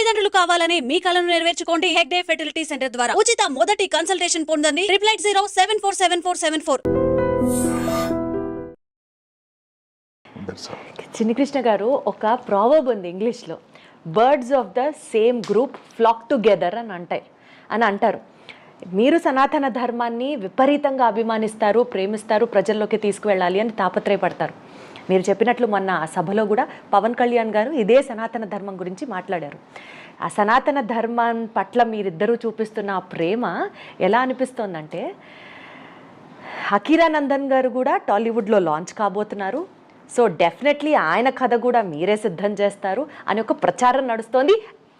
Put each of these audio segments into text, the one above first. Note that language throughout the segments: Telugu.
తల్లిదండ్రులు కావాలని మీ కలను నెరవేర్చుకోండి హెగ్డే ఫెర్టిలిటీ సెంటర్ ద్వారా. ఉచిత మొదటి కన్సల్టేషన్ పొందండి triple eight zero seven four seven four seven four That's all. Chinni Krishna garu ఒక ప్రావర్బ్ ఉంది ఇంగ్లీష్లో. Birds of the same group flock together అని అంటాయి. అని అంటారు. మీరు సనాతన ధర్మాన్ని విపరీతంగా అభిమానిస్తారు ప్రేమిస్తారు ప్రజల్లోకి తీసుకువెళ్ళాలి అని తాపత్రయపడతారు. మీరు చెప్పినట్లు మొన్న ఆ సభలో కూడా పవన్ కళ్యాణ్ గారు ఇదే సనాతన ధర్మం గురించి మాట్లాడారు. ఆ సనాతన ధర్మం పట్ల మీరిద్దరూ చూపిస్తున్న ఆ ప్రేమ ఎలా అనిపిస్తోందంటే హకీరానందన్ గారు కూడా టాలీవుడ్లో లాంచ్ కాబోతున్నారు. సో డెఫినెట్లీ ఆయన కథ కూడా మీరే సిద్ధం చేస్తారు అని ఒక ప్రచారం నడుస్తోంది.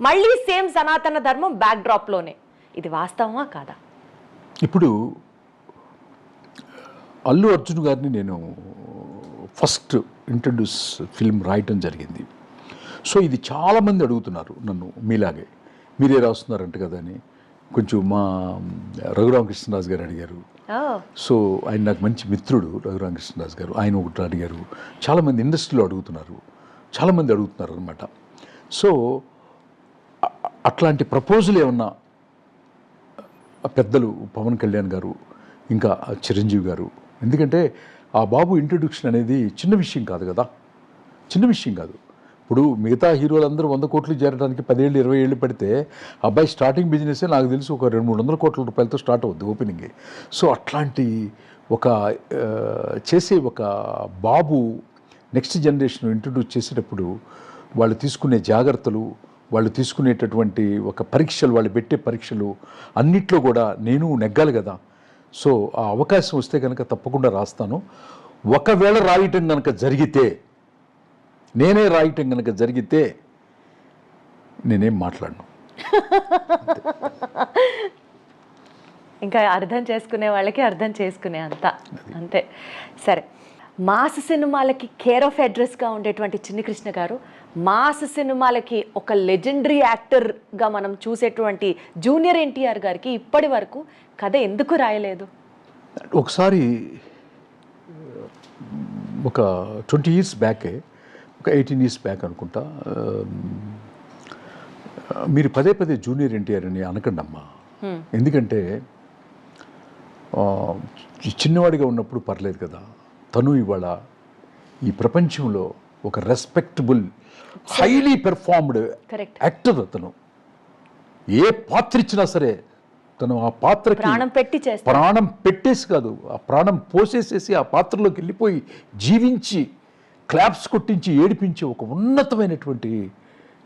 మళ్ళీ సేమ్ సనాతన ధర్మం బ్యాక్ డ్రాప్లోనే ఇది వాస్తవమా కాదా? ఇప్పుడు అల్లు అర్జున్ గారిని నేను ఫస్ట్ ఇంట్రడ్యూస్ ఫిల్మ్ రాయటం జరిగింది. సో ఇది చాలామంది అడుగుతున్నారు నన్ను మీలాగే. మీరే రాస్తున్నారంట కదా అని. కొంచెం మా రఘురామకృష్ణరాజు గారు అడిగారు. సో ఆయన నాకు మంచి మిత్రుడు రఘురామకృష్ణరాజు గారు. ఆయన ఒకటి అడిగారు. చాలామంది ఇండస్ట్రీలో అడుగుతున్నారు. చాలామంది అడుగుతున్నారు అనమాట సో అట్లాంటి ప్రపోజల్ ఏమన్నా పెద్దలు పవన్ కళ్యాణ్ గారు ఇంకా చిరంజీవి గారు. ఎందుకంటే ఆ బాబు ఇంట్రొడక్షన్ అనేది చిన్న విషయం కాదు కదా? చిన్న విషయం కాదు. ఇప్పుడు మిగతా హీరోలందరూ వంద కోట్లు చేరడానికి పదేళ్ళు ఇరవై ఏళ్ళు పడితే అబ్బాయి స్టార్టింగ్ బిజినెస్ నాకు తెలిసి ఒక రెండు మూడు వందల కోట్ల రూపాయలతో స్టార్ట్ అవుద్ది ఓపెనింగ్ సో అట్లాంటి ఒక చేసే ఒక బాబు నెక్స్ట్ జనరేషన్ ఇంట్రడ్యూస్ చేసేటప్పుడు వాళ్ళు తీసుకునే జాగ్రత్తలు వాళ్ళు తీసుకునేటటువంటి ఒక పరీక్షలు వాళ్ళు పెట్టే పరీక్షలు అన్నిట్లో కూడా నేను నెగ్గాలి కదా? సో ఆ అవకాశం వస్తే కనుక తప్పకుండా రాస్తాను. ఒకవేళ రాయటం కనుక జరిగితే నేనే రాయటం కనుక జరిగితే నేనేం మాట్లాడను. ఇంకా అర్థం చేసుకునే వాళ్ళకి అర్థం చేసుకునే అంత. అంతే. సరే. మాస్ సినిమాలకి కేర్ ఆఫ్ అడ్రస్గా ఉండేటువంటి చిన్ని కృష్ణ గారు మాస్ సినిమాలకి ఒక లెజెండరీ యాక్టర్గా మనం చూసేటువంటి జూనియర్ ఎన్టీఆర్ గారికి ఇప్పటి వరకు కథ ఎందుకు రాయలేదు? ఒకసారి ఒక ట్వంటీ ఇయర్స్ బ్యాకే ఒక ఎయిటీన్ ఇయర్స్ బ్యాక్ అనుకుంటా మీరు పదే పదే జూనియర్ ఎన్టీఆర్ అని అనకండి అమ్మా ఎందుకంటే చిన్నవాడిగా ఉన్నప్పుడు పర్లేదు కదా. తను ఇవాళ ఈ ప్రపంచంలో ఒక రెస్పెక్టబుల్ హైలీ పెర్ఫార్మ్డ్. యాక్టర్ అతను. ఏ పాత్ర ఇచ్చినా సరే తను ఆ పాత్రకి ప్రాణం పెట్టి ప్రాణం పెట్టేసి కాదు ఆ ప్రాణం పోసేసేసి ఆ పాత్రలోకి వెళ్ళిపోయి జీవించి క్లాప్స్ కొట్టించి ఏడిపించే ఒక ఉన్నతమైనటువంటి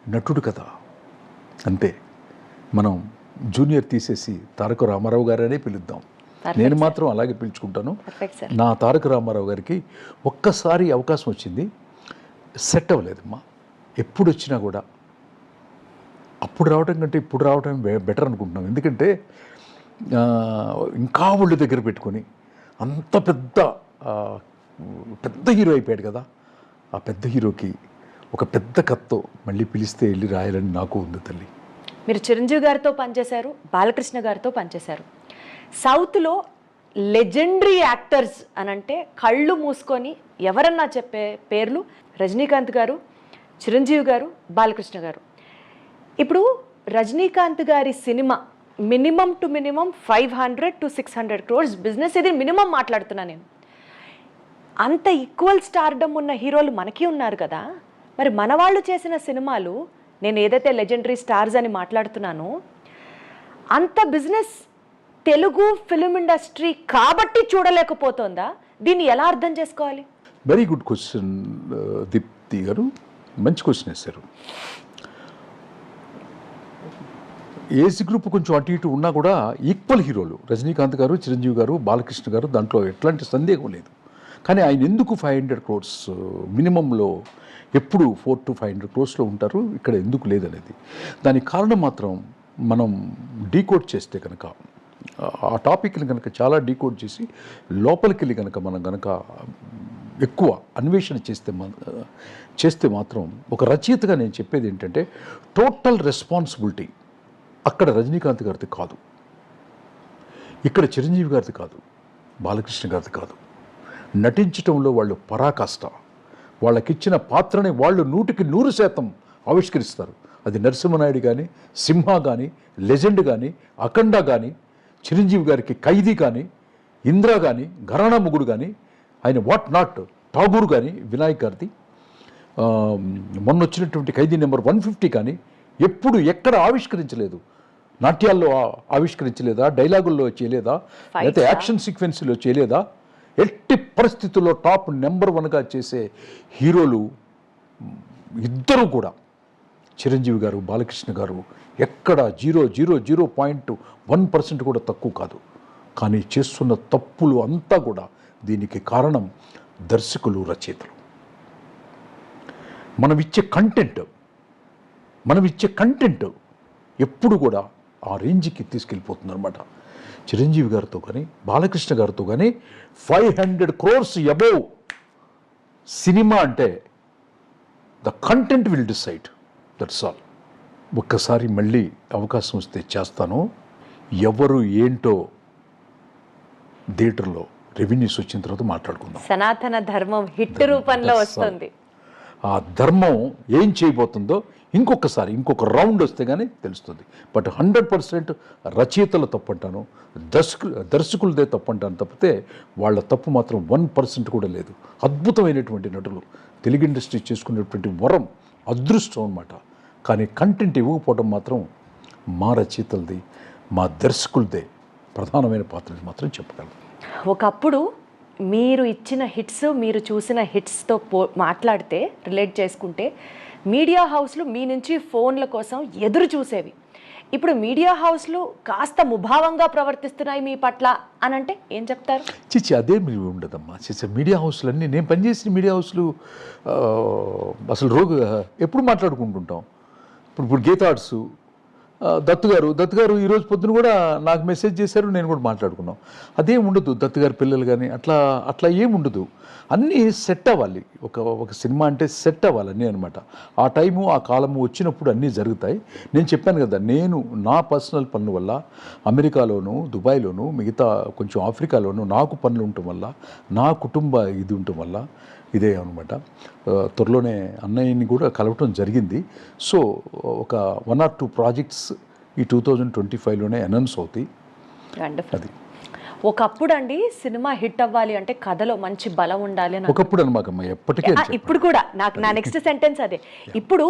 నటుడు కదా. అంతే. మనం జూనియర్ తీసేసి తారక రామారావు గారనే పిలుద్దాం. నేను మాత్రం అలాగే పిలుచుకుంటాను. నా తారక రామారావు గారికి ఒక్కసారి అవకాశం వచ్చింది. సెట్ అవ్వలేదమ్మా. ఎప్పుడు వచ్చినా కూడా. అప్పుడు రావటం కంటే ఇప్పుడు రావటం బెటర్ అనుకుంటున్నాం. ఎందుకంటే ఇంకా ఒళ్ళు దగ్గర పెట్టుకొని అంత పెద్ద పెద్ద హీరో అయిపోయాడు కదా. ఆ పెద్ద హీరోకి ఒక పెద్ద కత్తో మళ్ళీ పిలిస్తే వెళ్ళి రాయాలని నాకు ఉంది తల్లి. మీరు చిరంజీవి గారితో పనిచేశారు బాలకృష్ణ గారితో పనిచేశారు. సౌత్లో లెజెండరీ యాక్టర్స్ అని అంటే కళ్ళు మూసుకొని ఎవరన్నా చెప్పే పేర్లు రజనీకాంత్ గారు చిరంజీవి గారు బాలకృష్ణ గారు. ఇప్పుడు Rajinikanth garu cinema minimum two minimum five hundred to six hundred crores business ఇది మినిమం మాట్లాడుతున్నా నేను. అంత ఈక్వల్ స్టార్డమ్ ఉన్న హీరోలు మనకి ఉన్నారు కదా. మరి మన వాళ్ళు చేసిన సినిమాలు నేను ఏదైతే లెజెండరీ స్టార్స్ అని మాట్లాడుతున్నానో అంత బిజినెస్ తెలుగు ఫిలిం ఇండస్ట్రీ కాబట్టి చూడలేకపోతుందా? దీన్ని ఎలా అర్థం చేసుకోవాలి? వెరీ గుడ్ క్వశ్చన్ దీప్తి గారు మంచి క్వశ్చన్ వేశారు ఏజ్ గ్రూప్ కొంచెం అటు ఇటు ఉన్నా కూడా ఈక్వల్ హీరోలు రజనీకాంత్ గారు చిరంజీవి గారు బాలకృష్ణ గారు దాంట్లో ఎట్లాంటి సందేహం లేదు కానీ ఆయన ఎందుకు ఫైవ్ హండ్రెడ్ క్రోర్స్ మినిమంలో ఎప్పుడు ఫోర్ టు ఫైవ్ హండ్రెడ్ క్రోర్స్లో ఉంటారు ఇక్కడ ఎందుకు లేదనేది దానికి కారణం మాత్రం మనం డీకోడ్ చేస్తే కనుక ఆ టాపిక్ని కనుక చాలా డీకోడ్ చేసి లోపలికి వెళ్ళి కనుక మనం కనుక ఎక్కువ అన్వేషణ చేస్తే మా- చేస్తే మాత్రం ఒక రచయితగా నేను చెప్పేది ఏంటంటే టోటల్ రెస్పాన్సిబిలిటీ అక్కడ రజనీకాంత్ గారిది కాదు. ఇక్కడ చిరంజీవి గారిది కాదు. బాలకృష్ణ గారిది కాదు. నటించటంలో వాళ్ళు పరాకాష్ట. వాళ్ళకిచ్చిన పాత్రని వాళ్ళు నూటికి నూరు శాతం ఆవిష్కరిస్తారు. అది నరసింహనాయుడు కానీ సింహ కానీ లెజెండ్ కానీ అఖండ కానీ చిరంజీవి గారికి ఖైదీ కానీ ఇంద్ర కానీ ఘరానా ముగుడు కానీ ఆయన వాట్ నాట్ ఠాగూర్ కానీ వినాయక్ గారిది. మొన్న వచ్చినటువంటి ఖైదీ నెంబర్ వన్ ఫిఫ్టీ కానీ ఎప్పుడు ఎక్కడ ఆవిష్కరించలేదు. నాట్యాల్లో ఆవిష్కరించలేదా? డైలాగుల్లో చేయలేదా? లేకపోతే యాక్షన్ సీక్వెన్స్లో చేయలేదా? ఎట్టి పరిస్థితుల్లో టాప్ నెంబర్ వన్గా చేసే హీరోలు ఇద్దరు కూడా చిరంజీవి గారు బాలకృష్ణ గారు ఎక్కడ zero zero zero point one percent కూడా తక్కువ కాదు. కానీ చేస్తున్న తప్పులు అంతా కూడా దీనికి కారణం దర్శకులు రచయితలు. మనం ఇచ్చే కంటెంట్ మనం ఇచ్చే కంటెంట్ ఎప్పుడు కూడా ఆ రేంజ్కి తీసుకెళ్ళిపోతుంది అనమాట చిరంజీవి గారితో కానీ బాలకృష్ణ గారితో కానీ five hundred crores above cinema అంటే the content will decide that's all ఒక్కసారి మళ్ళీ అవకాశం వస్తే చేస్తాను. ఎవరు ఏంటో థియేటర్లో రెవెన్యూస్ వచ్చిన తర్వాత మాట్లాడుకుందాం. సనాతన ధర్మం హిట్ రూపంలో. వస్తుంది. ఆ ధర్మం ఏం చేయబోతుందో ఇంకొకసారి ఇంకొక రౌండ్ వస్తే కానీ తెలుస్తుంది. బట్ హండ్రెడ్ పర్సెంట్ రచయితల తప్పు అంటాను దర్శకు దర్శకులదే తప్పు అంటాను తప్పితే వాళ్ళ తప్పు మాత్రం వన్ పర్సెంట్ కూడా లేదు. అద్భుతమైనటువంటి నటులు తెలుగు ఇండస్ట్రీ చేసుకునేటువంటి వరం అదృష్టం అన్నమాట. కానీ కంటెంట్ ఇవ్వకపోవడం మాత్రం మా రచయితలది మా దర్శకులదే ప్రధానమైన పాత్రని మాత్రం చెప్పగలను. ఒకప్పుడు మీరు ఇచ్చిన హిట్స్ మీరు చూసిన హిట్స్తో పో మాట్లాడితే రిలేట్ చేసుకుంటే మీడియా హౌస్లు మీ నుంచి ఫోన్ల కోసం ఎదురు చూసేవి. ఇప్పుడు మీడియా హౌస్లు కాస్త ముభావంగా ప్రవర్తిస్తున్నాయి మీ పట్ల అని అంటే ఏం చెప్తారు? చిచి అదే మీరు ఉండదమ్మా. చిచి మీడియా హౌస్లు అన్నీ నేను పనిచేసిన మీడియా హౌస్లు అసలు రోగు ఎప్పుడు మాట్లాడుకుంటుంటాం? ఇప్పుడు ఇప్పుడు గీతాడ్స్ దత్తు గారు. దత్తు గారు ఈరోజు పొద్దున కూడా నాకు మెసేజ్ చేశారు నేను కూడా మాట్లాడుకున్నాం. అదేం ఉండదు దత్తు గారి పిల్లలు కానీ అట్లా అట్లా ఏం ఉండదు. అన్నీ సెట్ అవ్వాలి. ఒక ఒక సినిమా అంటే సెట్ అవ్వాలి అన్నీ అనమాట ఆ టైము ఆ కాలము వచ్చినప్పుడు అన్నీ జరుగుతాయి. నేను చెప్పాను కదా నేను నా పర్సనల్ పనుల వల్ల అమెరికాలోను దుబాయ్లోను మిగతా కొంచెం ఆఫ్రికాలోను నాకు పనులు ఉండటం వల్ల నా కుటుంబ ఇది ఉండటం వల్ల ఇదే అనమాట త్వరలోనే అన్నయ్యని కూడా కలవటం జరిగింది. సో ఒక వన్ ఆర్ టూ ప్రాజెక్ట్స్ ఈ టూ థౌజండ్ ట్వంటీ ఫైవ్లోనే అనౌన్స్ అవుతాయి అది. ఒకప్పుడు అండి సినిమా హిట్ అవ్వాలి అంటే కథలో మంచి బలం ఉండాలి అని ఒకప్పుడు అనమాకమ్మ ఎప్పటికీ ఇప్పుడు కూడా. నాకు నా నెక్స్ట్ సెంటెన్స్ అదే. ఇప్పుడు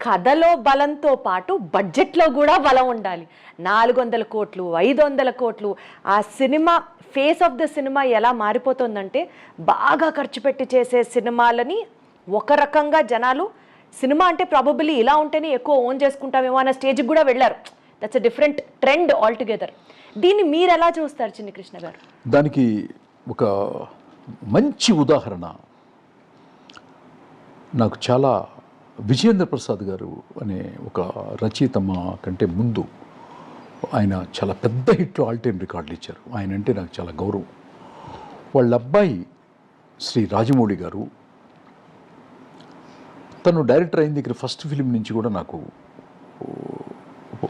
కథలో బలంతో పాటు బడ్జెట్లో కూడా బలం ఉండాలి. నాలుగు వందల కోట్లు ఐదు వందల కోట్లు ఆ cinema face of the cinema ఎలా మారిపోతుందంటే బాగా ఖర్చు పెట్టి చేసే సినిమాలని ఒక రకంగా జనాలు సినిమా అంటే ప్రాబబిలీ ఇలా ఉంటేనే ఎక్కువ ఓన్ చేసుకుంటామేమో అన్న స్టేజ్కి కూడా వెళ్ళారు. That's a different trend all together దీన్ని మీరు ఎలా చూస్తారు చిన్ని కృష్ణ గారు? దానికి ఒక మంచి ఉదాహరణ. నాకు చాలా విజయేంద్ర ప్రసాద్ గారు అనే ఒక రచయిత మా కంటే ముందు ఆయన చాలా పెద్ద హిట్లు ఆల్ టైమ్ రికార్డులు ఇచ్చారు. ఆయన అంటే నాకు చాలా గౌరవం. వాళ్ళ అబ్బాయి శ్రీ రాజమౌళి గారు తను డైరెక్టర్ అయిన దగ్గర ఫస్ట్ ఫిలిం నుంచి కూడా నాకు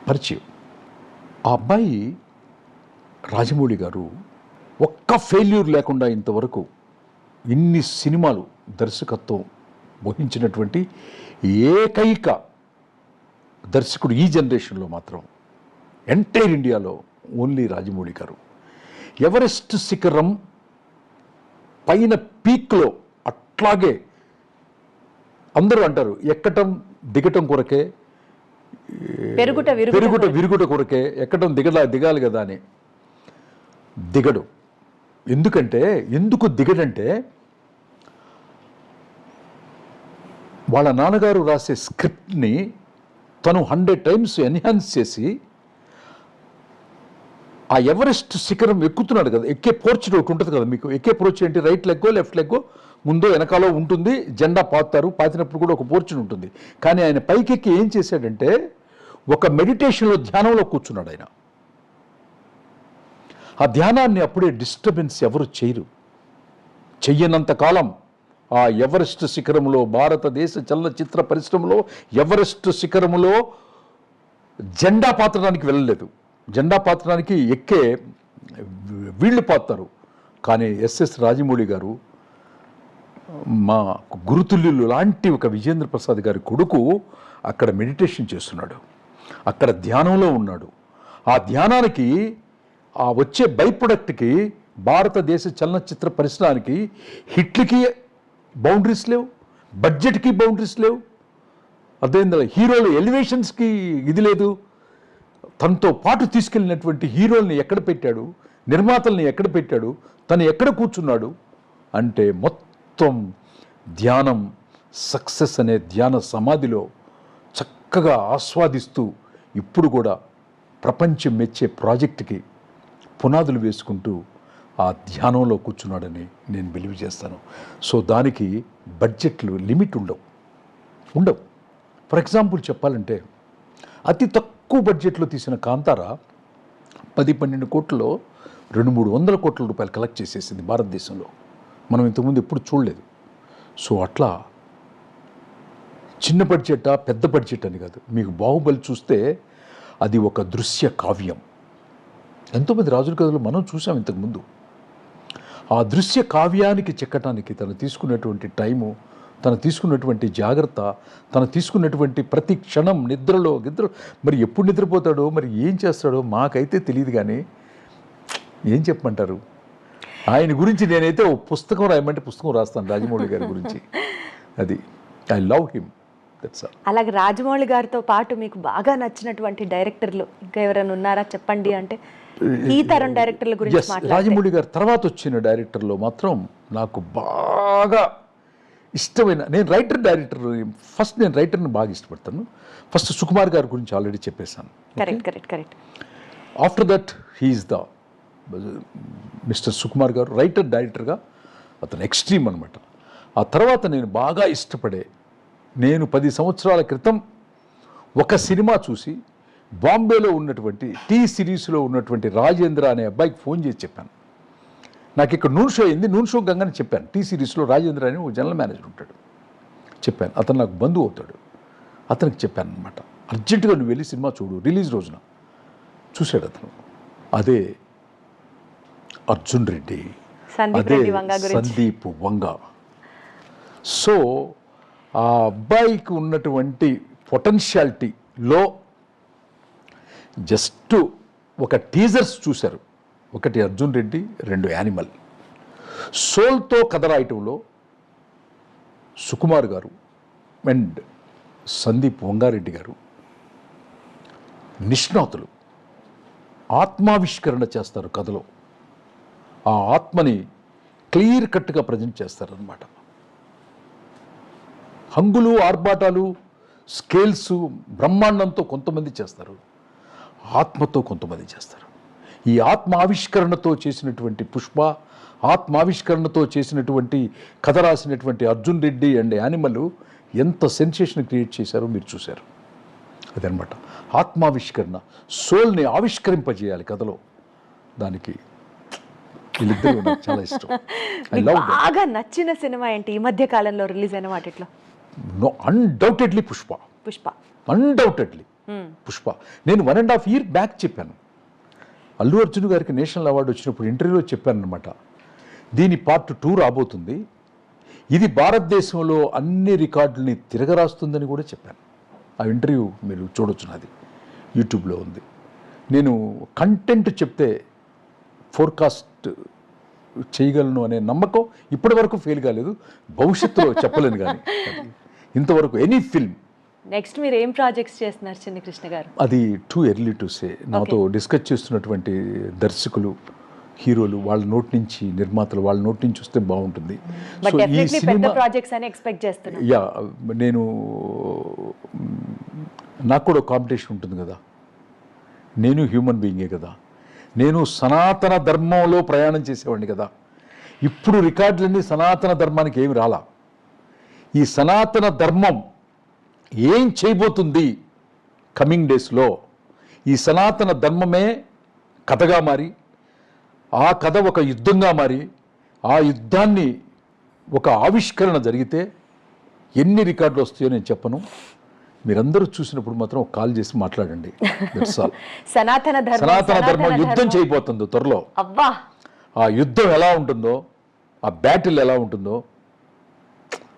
పరిచయం. ఆ అబ్బాయి రాజమౌళి గారు ఒక్క ఫెయిల్యూర్ లేకుండా ఇంతవరకు ఇన్ని సినిమాలు దర్శకత్వం వహించినటువంటి ఏకైక దర్శకుడు ఈ జనరేషన్లో మాత్రం ఎంటైర్ ఇండియాలో ఓన్లీ రాజమౌళి గారు. ఎవరెస్ట్ శిఖరం పైన పీక్లో అట్లాగే అందరూ అంటారు ఎక్కటం దిగటం కొరకే పెరుగుట విరుగుట పెరుగుట విరుగుట కొరకే ఎక్కడం దిగలా దిగాలి కదా అని. దిగడు. ఎందుకంటే ఎందుకు దిగడంటే వాళ్ళ నాన్నగారు రాసే స్క్రిప్ట్ని తను హండ్రెడ్ టైమ్స్ ఎన్హాన్స్ చేసి ఆ ఎవరెస్ట్ శిఖరం ఎక్కుతున్నాడు కదా ఎక్కే పోర్చ్ ఒకటి ఉంటుంది కదా మీకు ఎక్కే పోర్చ్ ఏంటి? రైట్ లెగ్గో లెఫ్ట్ లెగ్గో ముందో వెనకాలో ఉంటుంది జెండా పాతారు పాతినప్పుడు కూడా ఒక పోర్చుని ఉంటుంది. కానీ ఆయన పైకెక్కి ఏం చేశాడంటే ఒక మెడిటేషన్లో ధ్యానంలో కూర్చున్నాడు ఆయన. ఆ ధ్యానాన్ని అప్పుడే డిస్టర్బెన్స్ ఎవరు చేయరు. చెయ్యనంత కాలం ఆ ఎవరెస్ట్ శిఖరంలో భారతదేశ చలనచిత్ర పరిశ్రమలో ఎవరెస్ట్ శిఖరములో జెండా పాతడానికి వెళ్ళలేదు. జెండా పాతడానికి ఎక్కే వీళ్ళు పాతారు. కానీ ఎస్ఎస్ రాజమౌళి గారు మా గురుతుల్యులు లాంటి ఒక విజేంద్ర ప్రసాద్ గారి కొడుకు అక్కడ మెడిటేషన్ చేస్తున్నాడు. అక్కడ ధ్యానంలో ఉన్నాడు. ఆ ధ్యానానికి ఆ వచ్చే బై ప్రొడక్ట్కి భారతదేశ చలనచిత్ర పరిశ్రమానికి హిట్లకి బౌండరీస్ లేవు బడ్జెట్కి బౌండరీస్ లేవు. అదేందా హీరోలు ఎలివేషన్స్కి ఇది లేదు. తనతో పాటు తీసుకెళ్ళినటువంటి హీరోల్ని ఎక్కడ పెట్టాడు నిర్మాతల్ని ఎక్కడ పెట్టాడు తను ఎక్కడ కూర్చున్నాడు అంటే మొత్తం ధ్యానం సక్సెస్ అనే ధ్యాన సమాధిలో చక్కగా ఆస్వాదిస్తూ ఇప్పుడు కూడా ప్రపంచం మెచ్చే ప్రాజెక్టుకి పునాదులు వేసుకుంటూ ఆ ధ్యానంలో కూర్చున్నాడని నేను బిలీవ్ చేస్తాను. సో దానికి బడ్జెట్లు లిమిట్ ఉండవు. ఉండవు. ఫర్ ఎగ్జాంపుల్ చెప్పాలంటే అతి తక్కువ బడ్జెట్లో తీసిన కాంతార పది పన్నెండు కోట్లలో రెండు మూడు వందల కోట్ల రూపాయలు కలెక్ట్ చేసేసింది భారతదేశంలో. మనం ఇంతకుముందు ఎప్పుడు చూడలేదు. సో అట్లా చిన్న బడ్జెటా పెద్ద బడ్జెట్ అని కాదు. మీకు బాహుబలి చూస్తే అది ఒక దృశ్య కావ్యం. ఎంతోమంది రాజుల కథలు మనం చూసాం ఇంతకుముందు. ఆ దృశ్య కావ్యానికి చెక్కటానికి తను తీసుకున్నటువంటి టైము తను తీసుకున్నటువంటి జాగ్రత్త తను తీసుకున్నటువంటి ప్రతి క్షణం నిద్రలో నిద్ర మరి ఎప్పుడు నిద్రపోతాడో మరి ఏం చేస్తాడో మాకైతే తెలియదు కానీ ఏం చెప్పమంటారు? ఆయన గురించి నేనైతే ఓ పుస్తకం రాయమంటే పుస్తకం రాస్తాను రాజమౌళి గారి గురించి. అది ఐ లవ్ హిమ్ అలాగే రాజమౌళి గారితో పాటు మీకు బాగా నచ్చినటువంటి డైరెక్టర్లు ఇంకా ఎవరైనా ఉన్నారా చెప్పండి అంటే? ఈ తరం డైరెక్టర్ల గురించి రాజమౌళి గారు తర్వాత వచ్చిన డైరెక్టర్లో మాత్రం నాకు బాగా ఇష్టమైన నేను రైటర్ డైరెక్టర్ ఫస్ట్ నేను రైటర్ని బాగా ఇష్టపడతాను. ఫస్ట్ సుకుమార్ గారి గురించి ఆల్రెడీ చెప్పేశాను. Correct correct correct after that he's the mister Sukumar garu writer డైరెక్టర్గా అతను ఎక్స్ట్రీమ్ అనమాట ఆ తర్వాత నేను బాగా ఇష్టపడే నేను పది సంవత్సరాల క్రితం ఒక సినిమా చూసి బాంబేలో ఉన్నటువంటి టీ సిరీస్లో ఉన్నటువంటి రాజేంద్ర అనే అబ్బాయికి ఫోన్ చేసి చెప్పాను. నాకు ఇక్కడ నూన్ షో అయింది నూన్ షో గంగని చెప్పాను. టీ సిరీస్లో రాజేంద్ర అని ఒక జనరల్ మేనేజర్ ఉంటాడు. చెప్పాను. అతను నాకు బంధువు అవుతాడు. అతనికి చెప్పాను అనమాట అర్జెంటుగా నువ్వు వెళ్ళి సినిమా చూడు రిలీజ్ రోజున. చూశాడు అతను. అదే అర్జున్ రెడ్డి. అదే సందీప్ వంగ. సో ఆ అబ్బాయికి ఉన్నటువంటి పొటెన్షియాలిటీలో జస్ట్ ఒక టీజర్స్ చూశారు. ఒకటి అర్జున్ రెడ్డి రెండు యానిమల్. సోల్తో కథ రాయటంలో సుకుమార్ గారు అండ్ సందీప్ వంగారెడ్డి గారు నిష్ణాతులు. ఆత్మావిష్కరణ చేస్తారు కథలో. ఆ ఆత్మని క్లియర్ కట్గా ప్రజెంట్ చేస్తారనమాట హంగులు ఆర్భాటాలు స్కేల్స్ బ్రహ్మాండంతో కొంతమంది చేస్తారు. ఆత్మతో కొంతమంది చేస్తారు. ఈ ఆత్మ ఆవిష్కరణతో చేసినటువంటి పుష్ప ఆత్మావిష్కరణతో చేసినటువంటి కథ రాసినటువంటి అర్జున్ రెడ్డి అండ్ యానిమల్ ఎంత సెన్సేషన్ క్రియేట్ చేశారో మీరు చూశారు. అదనమాట ఆత్మావిష్కరణ సోల్ని ఆవిష్కరింపజేయాలి కథలో. దానికి వీళ్ళిద్దరూ చాలా ఇష్టం. బాగా నచ్చిన సినిమా ఏంటి ఈ మధ్య కాలంలో రిలీజ్ అయిన వాటిట్లో? No undoubtedly Pushpa Pushpa undoubtedly Pushpa నేను one and half year back చెప్పాను. అల్లు అర్జున్ గారికి నేషనల్ అవార్డు వచ్చినప్పుడు ఇంటర్వ్యూలో చెప్పాను అనమాట దీని పార్ట్ టూ రాబోతుంది. ఇది భారతదేశంలో అన్ని రికార్డుల్ని తిరగరాస్తుందని కూడా చెప్పాను. ఆ ఇంటర్వ్యూ మీరు చూడొచ్చు నాది. యూట్యూబ్లో ఉంది. నేను కంటెంట్ చెప్తే ఫోర్కాస్ట్ చేయగలను అనే నమ్మకం ఇప్పటి వరకు ఫెయిల్ కాలేదు. భవిష్యత్తులో చెప్పలేను కానీ. ఇంతవరకు ఎనీ ఫిల్మ్ నెక్స్ట్ మీరు ఏం ప్రాజెక్ట్స్ చేస్తున్నారు చిన్ని కృష్ణ గారు? అది టూ ఎర్లీ టు సే నాతో డిస్కస్ చేస్తున్నటువంటి దర్శకులు హీరోలు వాళ్ళ నోటి నుంచి నిర్మాతలు వాళ్ళ నోటి నుంచి వస్తే బాగుంటుంది. సో ఈ డెఫినెట్లీ పెద్ద సినిమా ప్రాజెక్ట్స్ అని ఎక్స్పెక్ట్ చేస్తున్నాను యా నేను నాకు కూడా కాంపిటీషన్ ఉంటుంది కదా. నేను హ్యూమన్ బీయింగే కదా. నేను సనాతన ధర్మంలో ప్రయాణం చేసేవాడిని కదా. ఇప్పుడు రికార్డులన్నీ సనాతన ధర్మానికి ఏమి రాలా. ఈ సనాతన ధర్మం ఏం చేయబోతుంది కమింగ్ డేస్లో? ఈ సనాతన ధర్మమే కథగా మారి ఆ కథ ఒక యుద్ధంగా మారి ఆ యుద్ధాన్ని ఒక ఆవిష్కరణ జరిగితే ఎన్ని రికార్డులు వస్తాయో నేను చెప్పను. మీరందరూ చూసినప్పుడు మాత్రం ఒక కాల్ చేసి మాట్లాడండి. సనాతన ధర్మం సనాతన ధర్మం యుద్ధం. చేయబోతుంది త్వరలో. అవ్వా ఆ యుద్ధం ఎలా ఉంటుందో ఆ బ్యాటిల్ ఎలా ఉంటుందో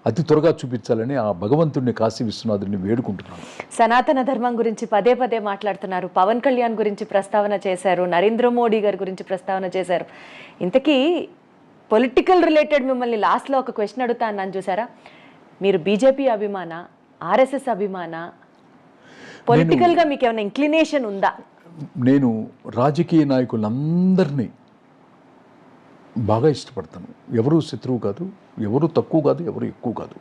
అతి త్వరగా చూపించాలని ఆ భగవంతుడిని కాశీ విశ్వనాథుడిని వేడుకుంటున్నాను. సనాతన ధర్మం గురించి పదే పదే మాట్లాడుతున్నారు. పవన్ కళ్యాణ్ గురించి ప్రస్తావన చేశారు. నరేంద్ర మోడీ గారి గురించి ప్రస్తావన చేశారు. ఇంతకీ పొలిటికల్ రిలేటెడ్ మిమ్మల్ని లాస్ట్లో ఒక క్వశ్చన్ అడుగుతా అన్నాను చూసారా? మీరు బీజేపీ అభిమాన ఆర్ఎస్ఎస్ అభిమాన? పొలిటికల్గా మీకు ఏమైనా ఇంక్లినేషన్ ఉందా? నేను రాజకీయ నాయకులందరినీ బాగా ఇష్టపడతాను. ఎవరు శత్రువు కాదు ఎవరు తక్కువ కాదు ఎవరు ఎక్కువ కాదు.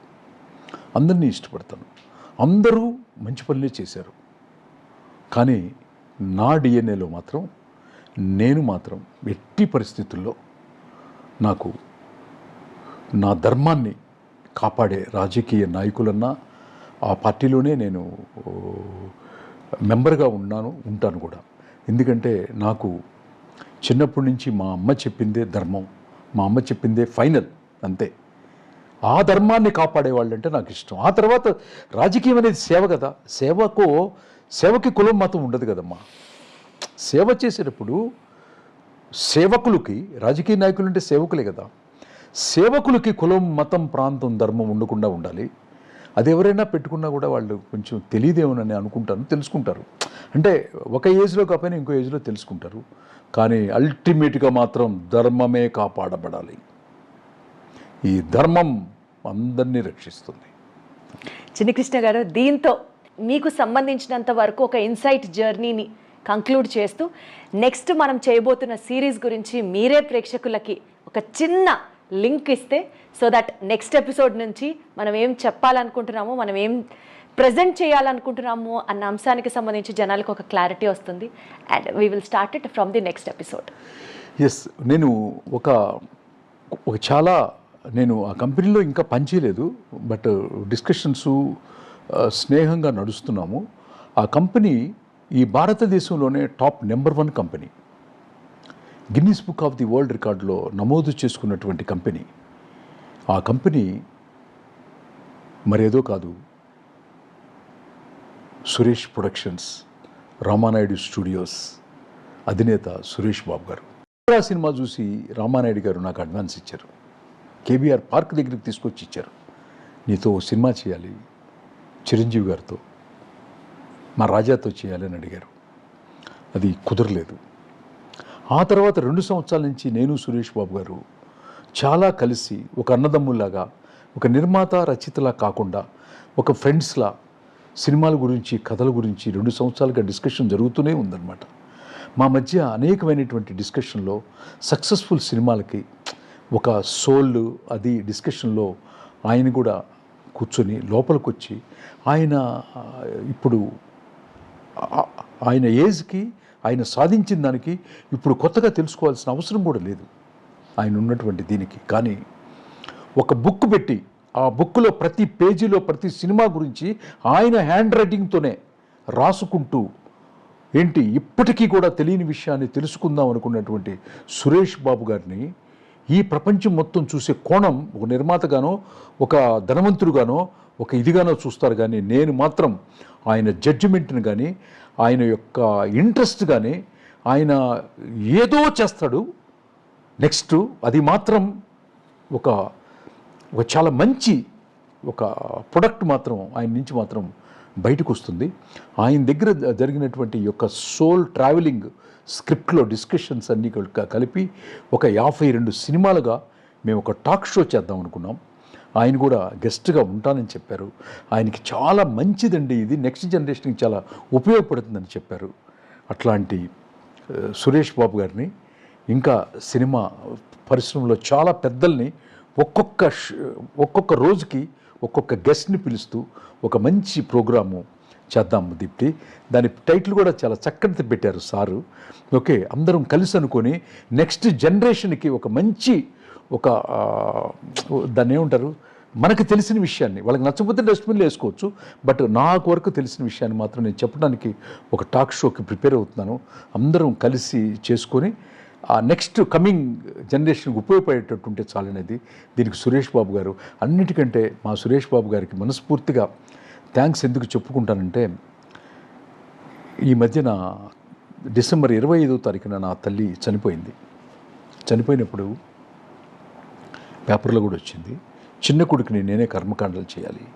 అందరినీ ఇష్టపడతాను. అందరూ మంచి పనులే చేశారు. కానీ నా డిఎన్ఏలో మాత్రం నేను మాత్రం ఎట్టి పరిస్థితుల్లో నాకు నా ధర్మాన్ని కాపాడే రాజకీయ నాయకులన్నా ఆ పార్టీలోనే నేను మెంబర్గా ఉన్నాను ఉంటాను కూడా. ఎందుకంటే నాకు చిన్నప్పటి నుంచి మా అమ్మ చెప్పిందే ధర్మం మా అమ్మ చెప్పిందే ఫైనల్ అంతే. ఆ ధర్మాన్ని కాపాడే వాళ్ళంటే నాకు ఇష్టం. ఆ తర్వాత రాజకీయం అనేది సేవ కదా. సేవకు సేవకి కులం మతం ఉండదు కదమ్మా. సేవ చేసేటప్పుడు సేవకులకి రాజకీయ నాయకులు అంటే సేవకులే కదా. సేవకులకి కులం మతం ప్రాంతం ధర్మం ఉండకుండా ఉండాలి. అది ఎవరైనా పెట్టుకున్నా కూడా వాళ్ళు కొంచెం తెలియదేమోనని అనుకుంటాను తెలుసుకుంటారు. అంటే ఒక ఏజ్లో కాకపోయినా ఇంకో ఏజ్లో తెలుసుకుంటారు. కానీ అల్టిమేట్గా మాత్రం ధర్మమే కాపాడబడాలి. ఈ ధర్మం అందరినీ రక్షిస్తుంది. చిన్ని కృష్ణ గారు దీంతో మీకు సంబంధించినంత వరకు ఒక ఇన్సైట్ జర్నీని కంక్లూడ్ చేస్తూ నెక్స్ట్ మనం చేయబోతున్న సిరీస్ గురించి మీరే ప్రేక్షకులకి ఒక చిన్న లింక్ ఇస్తే సో దట్ నెక్స్ట్ ఎపిసోడ్ నుంచి మనం ఏం చెప్పాలనుకుంటున్నామో మనం ఏం ప్రజెంట్ చేయాలనుకుంటున్నాము అన్న అంశానికి సంబంధించి జనాలకు ఒక క్లారిటీ వస్తుంది. And we will start it from the next episode yes నేను ఒక ఒక చాలా నేను ఆ కంపెనీలో ఇంకా పనిచేయలేదు బట్ డిస్కషన్స్ స్నేహంగా నడుస్తున్నాము. ఆ కంపెనీ ఈ భారతదేశంలోనే top number one company Guinness book of the world రికార్డులో నమోదు చేసుకున్నటువంటి కంపెనీ. ఆ కంపెనీ మరేదో కాదు సురేష్ ప్రొడక్షన్స్ రామానాయుడు స్టూడియోస్ అధినేత సురేష్ బాబు గారు. ఆ సినిమా చూసి రామానాయుడు గారు నాకు అడ్వాన్స్ ఇచ్చారు. కేబీఆర్ పార్క్ దగ్గరికి తీసుకొచ్చి ఇచ్చారు. నీతో ఓ సినిమా చేయాలి చిరంజీవి గారితో మా రాజాతో చేయాలని అడిగారు. అది కుదరలేదు. ఆ తర్వాత రెండు సంవత్సరాల నుంచి నేను సురేష్ బాబు గారు చాలా కలిసి ఒక అన్నదమ్ములాగా ఒక నిర్మాత రచయితలా కాకుండా ఒక ఫ్రెండ్స్లా సినిమాల గురించి కథల గురించి రెండు సంవత్సరాలుగా డిస్కషన్ జరుగుతూనే ఉందన్నమాట. మా మధ్య అనేకమైనటువంటి డిస్కషన్లో సక్సెస్ఫుల్ సినిమాలకి ఒక సోల్ అది డిస్కషన్లో ఆయన కూడా కూర్చొని లోపలికొచ్చి ఆయన ఇప్పుడు ఆయన ఏజ్కి ఆయన సాధించిన దానికి ఇప్పుడు కొత్తగా తెలుసుకోవాల్సిన అవసరం కూడా లేదు. ఆయన ఉన్నటువంటి దీనికి. కానీ ఒక బుక్ పెట్టి ఆ బుక్లో ప్రతి పేజీలో ప్రతి సినిమా గురించి ఆయన హ్యాండ్ రైటింగ్తోనే రాసుకుంటూ ఏంటి ఇప్పటికీ కూడా తెలియని విషయాన్ని తెలుసుకుందాం అనుకున్నటువంటి సురేష్ బాబు గారిని ఈ ప్రపంచం మొత్తం చూసే కోణం ఒక నిర్మాతగానో ఒక ధనవంతుడుగానో ఒక ఇదిగానో చూస్తారు కానీ నేను మాత్రం ఆయన జడ్జిమెంట్ని కానీ ఆయన యొక్క ఇంట్రెస్ట్ కానీ ఆయన ఏదో చేస్తాడు. నెక్స్ట్ అది మాత్రం ఒక ఒక చాలా మంచి ఒక ప్రొడక్ట్ మాత్రం ఆయన నుంచి మాత్రం బయటకు వస్తుంది ఆయన దగ్గర జరిగినటువంటి యొక్క సోల్ ట్రావెలింగ్ స్క్రిప్ట్లో డిస్కషన్స్ అన్నీ కలిపి ఒక యాభై రెండు సినిమాలుగా మేము ఒక టాక్ షో చేద్దాం అనుకున్నాం. ఆయన కూడా గెస్ట్గా ఉంటానని చెప్పారు. ఆయనకి చాలా మంచిదండి ఇది. నెక్స్ట్ జనరేషన్కి చాలా ఉపయోగపడుతుందని చెప్పారు. అట్లాంటి సురేష్ బాబు గారిని ఇంకా సినిమా పరిశ్రమలో చాలా పెద్దల్ని ఒక్కొక్క ఒక్కొక్క రోజుకి ఒక్కొక్క గెస్ట్ని పిలుస్తూ ఒక మంచి ప్రోగ్రాము చేద్దాం దీప్తి. దాని టైటిల్ కూడా చాలా చక్కటి పెట్టారు సారు. ఓకే అందరం కలిసి అనుకొని నెక్స్ట్ జనరేషన్కి ఒక మంచి ఒక దాన్ని ఏమంటారు? మనకు తెలిసిన విషయాన్ని వాళ్ళకి నచ్చకపోతే డస్ట్బిన్లో వేసుకోవచ్చు బట్ నాకు వరకు తెలిసిన విషయాన్ని మాత్రం నేను చెప్పడానికి ఒక టాక్ షోకి ప్రిపేర్ అవుతున్నాను. అందరం కలిసి చేసుకొని ఆ నెక్స్ట్ కమింగ్ జనరేషన్కి ఉపయోగపడేటట్టుంటే చాలనేది దీనికి సురేష్ బాబు గారు. అన్నిటికంటే మా సురేష్ బాబు గారికి మనస్ఫూర్తిగా థ్యాంక్స్ ఎందుకు చెప్పుకుంటానంటే ఈ మధ్యన డిసెంబర్ ఇరవై ఐదో తారీఖున నా తల్లి చనిపోయింది. చనిపోయినప్పుడు పేపర్లో కూడా వచ్చింది. చిన్న కొడుకుని నేనే కర్మకాండలు చేయాలి.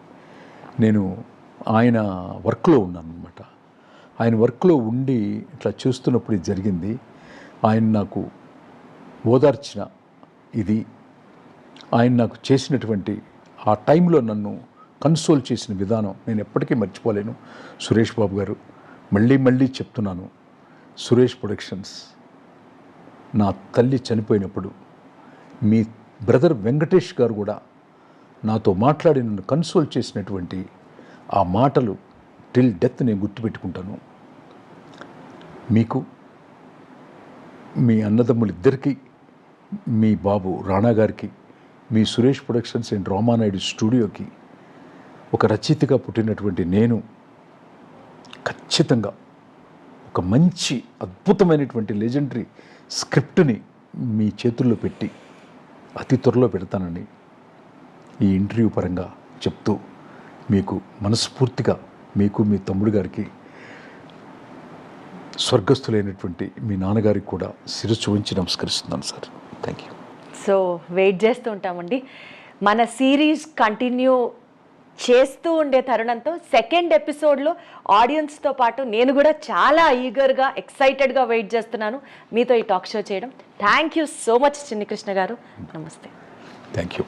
నేను ఆయన వర్క్లో ఉన్నాను అనమాట ఆయన వర్క్లో ఉండి ఇట్లా చూస్తున్నప్పుడు ఇది జరిగింది. ఆయన నాకు ఓదార్చిన ఇది. ఆయన నాకు చేసినటువంటి ఆ టైంలో నన్ను కన్సోల్ చేసిన విధానం నేను ఎప్పటికీ మర్చిపోలేను. సురేష్ బాబు గారు మళ్ళీ మళ్ళీ చెప్తున్నాను. సురేష్ ప్రొడక్షన్స్ నా తల్లి చనిపోయినప్పుడు మీ బ్రదర్ వెంకటేష్ గారు కూడా నాతో మాట్లాడి నన్ను కన్సోల్ చేసినటువంటి ఆ మాటలు టిల్ డెత్ నేను గుర్తుపెట్టుకుంటాను. మీకు మీ అన్నదమ్ములిద్దరికీ మీ బాబు రాణా గారికి మీ సురేష్ ప్రొడక్షన్స్ అండ్ రామానాయుడు స్టూడియోకి ఒక రచయితగా పుట్టినటువంటి నేను ఖచ్చితంగా ఒక మంచి అద్భుతమైనటువంటి లెజెండరీ స్క్రిప్ట్ని మీ చేతుల్లో పెట్టి అతి త్వరలో పెడతానని ఈ ఇంటర్వ్యూ పరంగా చెప్తూ మీకు మనస్ఫూర్తిగా మీకు మీ తమ్ముడు గారికి స్వర్గస్థులైనటువంటి మీ నాన్నగారికి కూడా శిరస్సు ఉంచి నమస్కరిస్తున్నాను sir. Thank you so wait చేస్తూ ఉంటామండి. మన సిరీస్ కంటిన్యూ చేస్తూ ఉండే తరుణంతో సెకండ్ ఎపిసోడ్లో ఆడియన్స్తో పాటు నేను కూడా చాలా ఈగర్గా ఎక్సైటెడ్గా వెయిట్ చేస్తున్నాను. మీతో ఈ టాక్ షో చేయడం. Thank you so much Chinnikrishna గారు. నమస్తే. Thank you